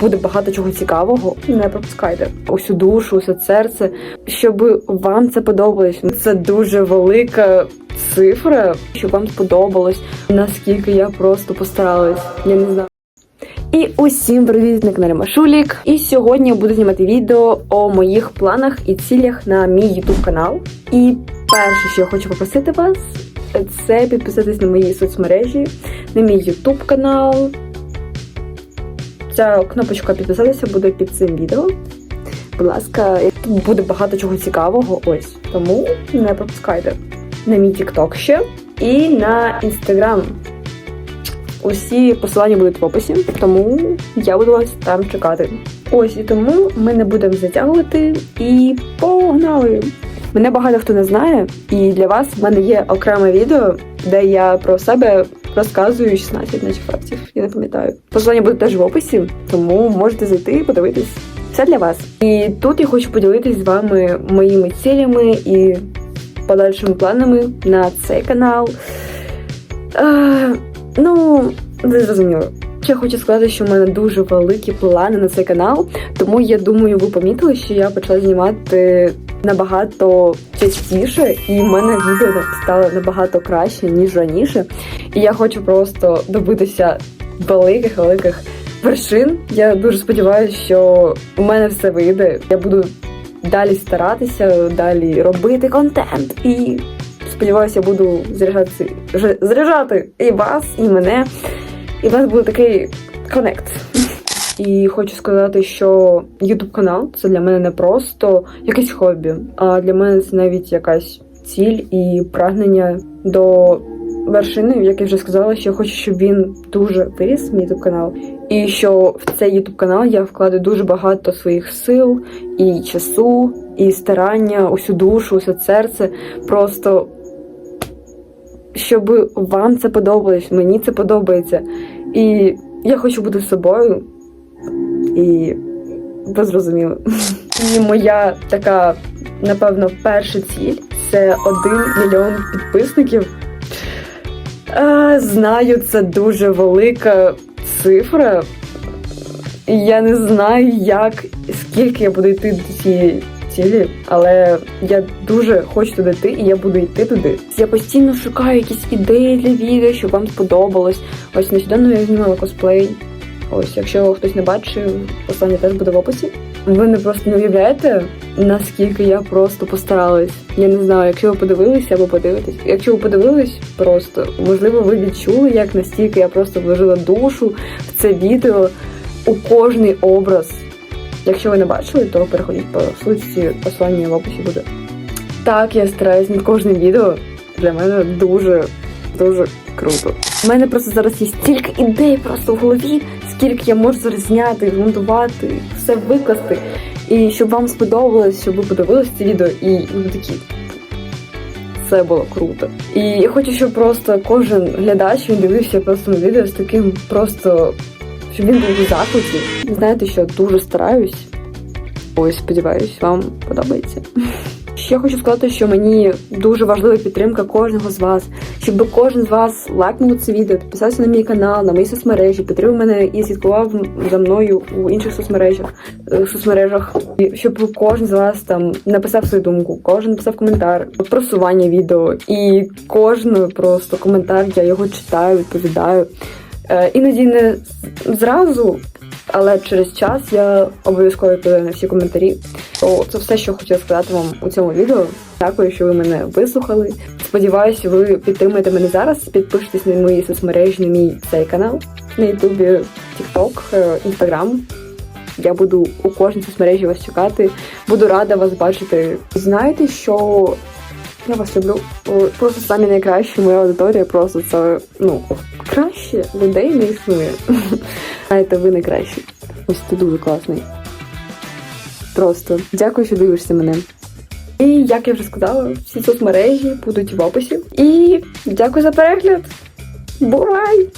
Буде багато чого цікавого. Не пропускайте усю душу, усе серце, щоб вам це подобалось. Це дуже велика цифра, щоб вам сподобалось, наскільки я просто постаралась. Я не знаю. І усім привіт на каналі Машулік. І сьогодні я буду знімати відео о моїх планах і цілях на мій YouTube канал. І перше, що я хочу попросити вас, це підписатись на мої соцмережі, на мій YouTube канал. Ця кнопочка підписатися буде під цим відео. Будь ласка, буде багато чого цікавого. Ось тому не пропускайте. На мій TikTok ще і на Instagram. Усі посилання будуть в описі, тому я буду вас там чекати. Ось і тому ми не будемо затягувати і погнали! Мене багато хто не знає, і для вас в мене є окреме відео, де я про себе розказую 16 наче фактів. Я не пам'ятаю. Посилання буде теж в описі, тому можете зайти і подивитись. Все для вас. І тут я хочу поділитись з вами моїми цілями і подальшими планами на цей канал. Е, ну, ви зрозуміли. Ще хочу сказати, що в мене дуже великі плани на цей канал, тому я думаю, ви помітили, що я почала знімати набагато частіше, і в мене відео стало набагато краще, ніж раніше. І я хочу просто добитися великих великих вершин. Я дуже сподіваюся, що у мене все вийде. Я буду далі старатися, далі робити контент і сподіваюся, я буду заряджати, заряджати і вас, і мене. І в нас буде такий коннект. І хочу сказати, що YouTube канал це для мене не просто якесь хобі, а для мене це навіть якась ціль і прагнення до вершини, як я вже сказала, що я хочу, щоб він дуже виріс, мій YouTube канал. І що в цей YouTube канал я вкладу дуже багато своїх сил і часу, і старання, усю душу, усе серце. Просто щоб вам це подобалось, мені це подобається. І я хочу бути собою. І ви зрозуміли. І моя така, напевно, перша ціль це один мільйон підписників. Знаю, це дуже велика цифра. Я не знаю, як, скільки я буду йти до цієї цілі, але я дуже хочу туди йти, і я буду йти туди. Я постійно шукаю якісь ідеї для відео, щоб вам сподобалось. Ось нещодавно я знімала косплей. Ось, якщо хтось не бачив, посилання теж буде в описі. Ви не просто не уявляєте, наскільки я просто постаралась. Я не знаю, якщо ви подивилися або подивитесь. Якщо ви подивились, просто можливо, ви відчули, як настільки я просто вложила душу в це відео у кожний образ. Якщо ви не бачили, то переходіть по сутці, посилання в описі буде. Так, я стараюсь над кожним відео. Для мене дуже, дуже круто. У мене просто зараз є стільки ідей просто в голові, скільки я можу зараз зняти, змонтувати, все викласти. І щоб вам сподобалось, щоб ви подивились це відео, і ви такі. Це було круто. І я хочу, щоб просто кожен глядач він дивився просто на відео з таким просто, щоб він був у захваті. Знаєте, що дуже стараюсь. Ось, сподіваюсь, вам подобається. Ще хочу сказати, що мені дуже важлива підтримка кожного з вас, щоб кожен з вас лайкнув це відео, підписався на мій канал, на мої соцмережі, підтримав мене і слідкував за мною у інших соцмережах, е, соцмережах. І щоб кожен з вас там написав свою думку, кожен написав коментар, просування відео, і кожен просто коментар я його читаю, відповідаю. Е, Іноді не зразу, але через час я обов'язково відповідаю на всі коментарі. То це все, що хотіла сказати вам у цьому відео. Дякую, що ви мене вислухали. Сподіваюся, ви підтримаєте мене зараз. Підпишитесь на мої соцмережі, на мій цей канал на Ютубі, TikTok, е, Instagram. Я буду у кожній соцмережі вас чекати. Буду рада вас бачити. Знаєте, що я вас люблю. Просто самі найкращі, моя аудиторія просто це ну краще людей не існує. Знаєте, ви найкращі. Ось ти дуже класний. Просто дякую, що дивишся мене. І як я вже сказала, всі соцмережі будуть в описі. І дякую за перегляд. Бувай!